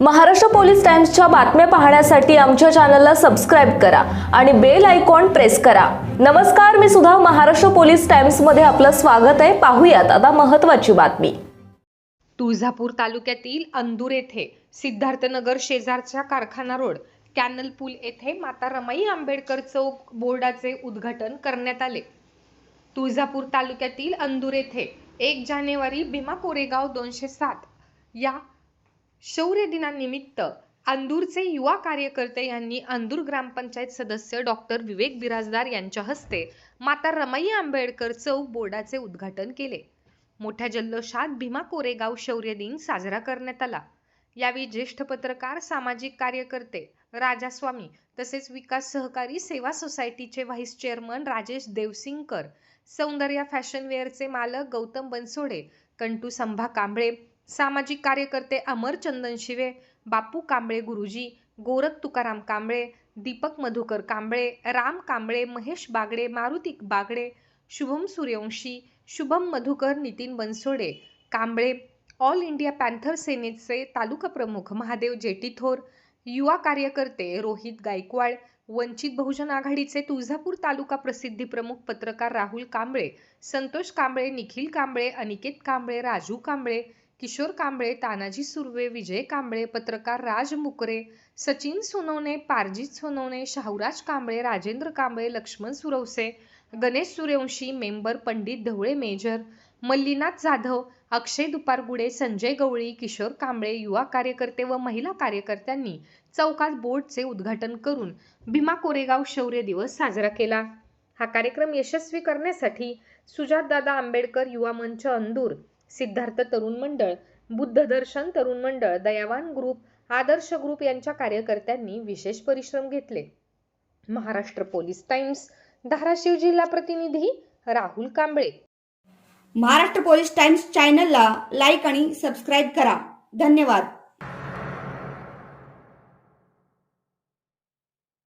Maharashtra police टाइम्सच्या बातम्या पाहण्यासाठी आमच्या चॅनलला सबस्क्राईब करा आणि बेल आयकॉन प्रेस करा. नमस्कार मी सुद्धा महाराष्ट्र पोलीस टाइम्समध्ये आपलं स्वागत आहे. पाहूयात आता महत्त्वाची बातमी. तुळजापूर तालुक्यातील अंदूर येथे सिद्धार्थनगर शेजारच्या कारखाना रोड कॅनल पूल येथे माता रमाई आंबेडकर चौक बोर्डाचे उद्घाटन करण्यात आले. तुळजापूर तालुक्यातील अंदूर येथे एक जानेवारी भीमा कोरेगाव दोनशे सात या शौर्य दिनानिमित्त अंदूरचे युवा कार्यकर्ते यांनी अंदूर ग्रामपंचायत सदस्य डॉक्टर विवेक बिराजदार यांच्या हस्ते माता रमाई आंबेडकर चौक बोर्डाचे उद्घाटन केले. मोठ्या जल्लोषात भीमा कोरेगाव शौर्य दिन साजरा करण्यात आला. यावेळी ज्येष्ठ पत्रकार सामाजिक कार्यकर्ते राजास्वामी तसेच विकास सहकारी सेवा सोसायटीचे व्हाईस चेअरमन राजेश देवसिंगकर सौंदर्या फॅशनवेअरचे मालक गौतम बनसोडे कंटू संभा कांबळे सामाजिक कार्यकर्ते अमर चंदन Shive Bapu Kamble Guruji Gorakh Tukaram Kamble Deepak Madhukar Kamble Ram Kamble Mahesh Bagade Maruti Bagade Shubham Suryawanshi Shubham Madhukar Nitin Bansode Kamble all India Panther सेनेचे तालुका प्रमुख महादेव जेटीथोर युवा कार्यकर्ते रोहित गायकवाड वंचित बहुजन आघाडीचे तुळजापूर तालुका प्रसिद्धी प्रमुख पत्रकार राहुल कांबळे संतोष कांबळे निखिल कांबळे अनिकेत कांबळे राजू कांबळे किशोर कांबळे तानाजी सुर्वे विजय कांबळे पत्रकार राज मुकरे सचिन सोनवणे पारजित सोनवणे शाहूराज कांबळे राजेंद्र कांबळे लक्ष्मण सुरवसे गणेश सूर्यवंशी मेंबर पंडित ढवळे मेजर मल्लीनाथ जाधव अक्षय दुपारगुडे संजय गवळी किशोर कांबळे युवा कार्यकर्ते व महिला कार्यकर्त्यांनी चौकात बोर्डचे उद्घाटन करून भीमा कोरेगाव शौर्य दिवस साजरा केला. हा कार्यक्रम यशस्वी करण्यासाठी सुजातदादा आंबेडकर युवा मंच अंदूर सिद्धार्थ तरुण मंडळ बुद्ध दर्शन तरुण मंडळ दयावान ग्रुप आदर्श ग्रुप यांच्या कार्यकर्त्यांनी विशेष परिश्रम घेतले. महाराष्ट्र पोलीस टाइम्स धाराशिव जिल्हा प्रतिनिधी राहुल कांबळे. महाराष्ट्र पोलीस टाइम्स चॅनलला लाईक आणि सबस्क्राईब करा. धन्यवाद.